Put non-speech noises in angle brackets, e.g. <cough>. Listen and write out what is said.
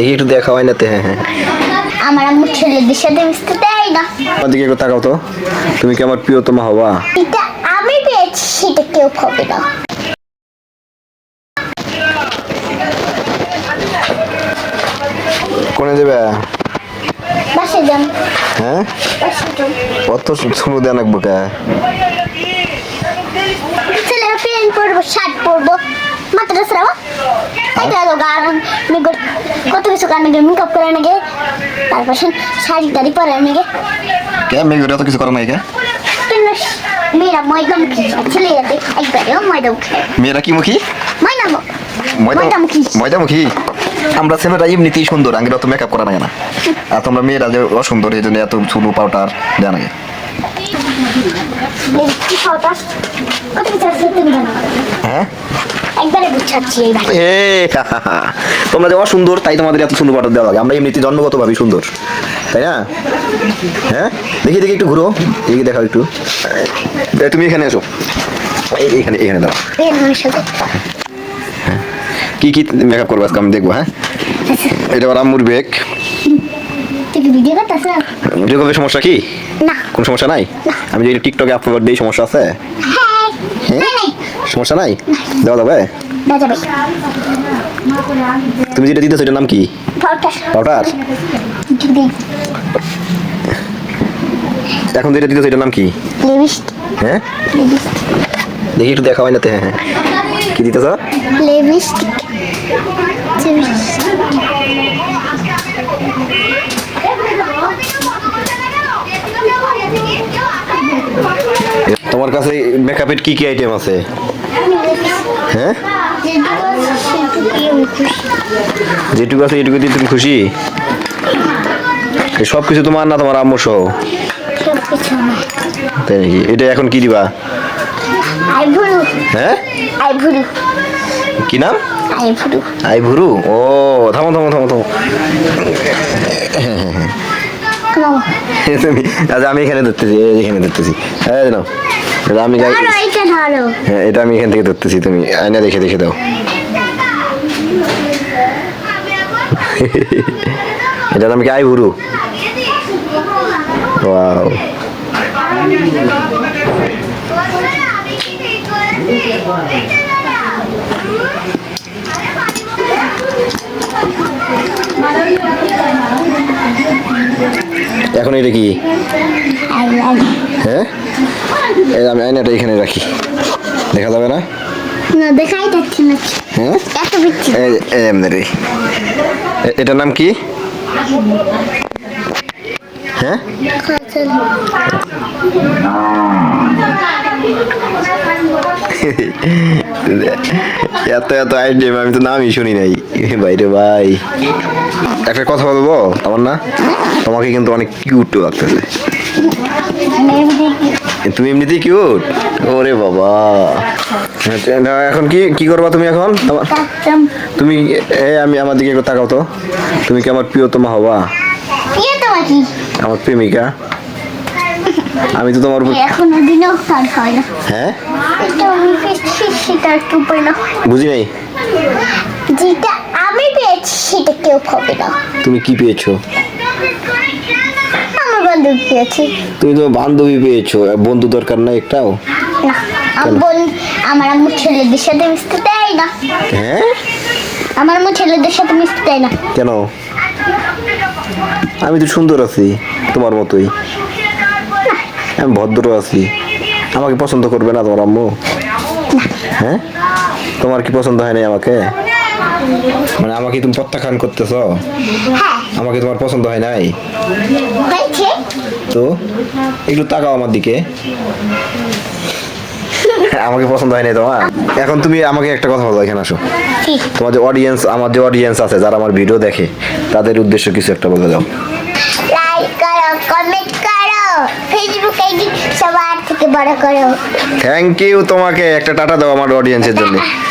দেখি একটু দেখা হয় নাতে হ্যাঁ হ্যাঁ। আমার আম্মু ছেলেদের সাথে মিশতে দেয় না। আমার দিকে একটু তাকাও তো। তুমি কি আমার প্রিয়তমা হবা? এটা আমি পেয়েছি সেটা কেউ পাবে না। কোনে দেবে বাসে যান। হ্যাঁ? কত শুরু দেন রাখব কে? ছেলে প্যান্ট পরবো শার্ট পরবো মাত্রাস রাবা এটা তো গান কত কিছু গান মেকআপ করে নাকি তারপর শাড়ি টাড়ি পরে নাকি কে? মেয়ে এত কিছু করো নাই কে? মেয়েরা ময়দা মুখী ছেলে যাতে একবারেও মুখী। মেয়েরা কি মুখী? ময়দা মুখ। ময়দা ময়দামুখী। ময়দামুখী আমরা ছেলেরা এমনিতেই সুন্দর আগে অত মেকআপ করা লাগে না। আর তোমরা মেয়েরা যে অসুন্দর এই জন্য এত চুলু পাউডার জানো? হ্যাঁ? একবারে বুঝাচ্ছি এইবার। এ তোমরা যে অসুন্দর তাই তোমাদের এত সুন্দর পাউডার দেওয়া লাগে। আমরা এমনিতে জন্মগতভাবেই সুন্দর তাই না? হ্যাঁ? দেখি দেখি একটু ঘুরো। দেখি দেখাও একটু। তুমি এখানে এসো। এইখানে এখানে দাও কি কি মেকআপ করব আজকে আমি দেখব হ্যাঁ? এটা আবার আম্মুর বেগ ভিডিও করতেছ? সমস্যা কি? না। কোনো সমস্যা নাই? আমি যে টিকটকে আপলোড দিই সমস্যা আছে? হ্যাঁ। হ্যাঁ? সমস্যা নাই? দেওয়া যাবে? বাজাবে তুমি যেটা দিতেছো এটার নাম কি? পাউডার। এখন যেটা দিতেছো এটার নাম কি? হ্যাঁ? দেখি একটু দেখা হয় হ্যাঁ হ্যাঁ। কি দিতেছ? লিপস্টিক তোমার কাছে মেকআপের কি কি আইটেম আছে? হ্যাঁ? যেটুকু আছে এটুকু দিয়ে তুমি খুশি? সব কিছু তোমার না তোমার আম্মু সহ? তাই নাকি? এটা এখন কি দিবা? হ্যাঁ? কি নাম? আইভুরু। আই ভুরু ও থামো থামো থামো থামো। আচ্ছা আমি এখানে ধরতেছি এখানে ধরতেছি। হ্যাঁ এটা আমি হ্যাঁ এটা আমি এখান থেকে ধরতেছি তুমি আয়না দেখে দেখে দাও। <laughs> এটা নাম কি আই ভুরু ওয়াও। এখন এটা কি? হ্যাঁ? আমি আয়নাটা এখানে রাখি। দেখা যাবে না? না দেখাই যাচ্ছে না। হ্যাঁ? এত এটার নাম কি? হ্যাঁ? <laughs> এত এত আইটেম আমি তো নামই শুনি নাই। বাইরে ভাই। একটা কথা বলব আমার না? তোমাকে কিন্তু অনেক কিউট লাগতেছে। তুমি এমনিতেই কিউট ওরে বাবা। আচ্ছা, এখন কি কি করবা তুমি এখন? তুমি এ আমি আমার দিকে একটু তাকাও তো। তুমি কি আমার প্রিয়তমা হবা? আমার প্রেমিকা। আমি তো তোমার উপর এখনও দিনও কাজ হয় না। হ্যাঁ? এটা আমি পেয়েছি সেটা একটু পাই না। বুঝি নাই? যেটা আমি পেয়েছি সেটা কেউ পাবে না। তুমি কি পেয়েছ? আমার বন্ধু পেয়েছি। তুমি তো বান্ধবী পেয়েছ। বন্ধু দরকার নাই একটাও? না বোন আমার আম্মু ছেলেদের সাথে মিশতে দেয় না। হ্যাঁ? আমার আম্মু ছেলেদের সাথে মিশতে দেয় না। কেন? আমি তো সুন্দর আছি তোমার মতোই। আমি ভদ্র আছি। আমাকে পছন্দ করবে না তোমার আম্মু? হ্যাঁ? তোমার কি পছন্দ হয় নাই আমাকে? মানে আমাকে তুমি প্রত্যাখ্যান করতেছ? হ্যাঁ। আমাকে তোমার পছন্দ হয় নাই? তো একটু তাকাও আমার দিকে। <laughs> আমাকে পছন্দ হয় নাই তোমার? এখন তুমি আমাকে একটা কথা বলো এখানে আসো। তোমার যে অডিয়েন্স আমার যে অডিয়েন্স আছে যারা আমার ভিডিও দেখে তাদের উদ্দেশ্য কিছু একটা বলে দাও। লাইক করো কমেন্ট করো ফেসবুক আইডি সবার থেকে বড় করো থ্যাংক ইউ তোমাকে একটা টাটা দাও আমার অডিয়েন্সের জন্য। <laughs>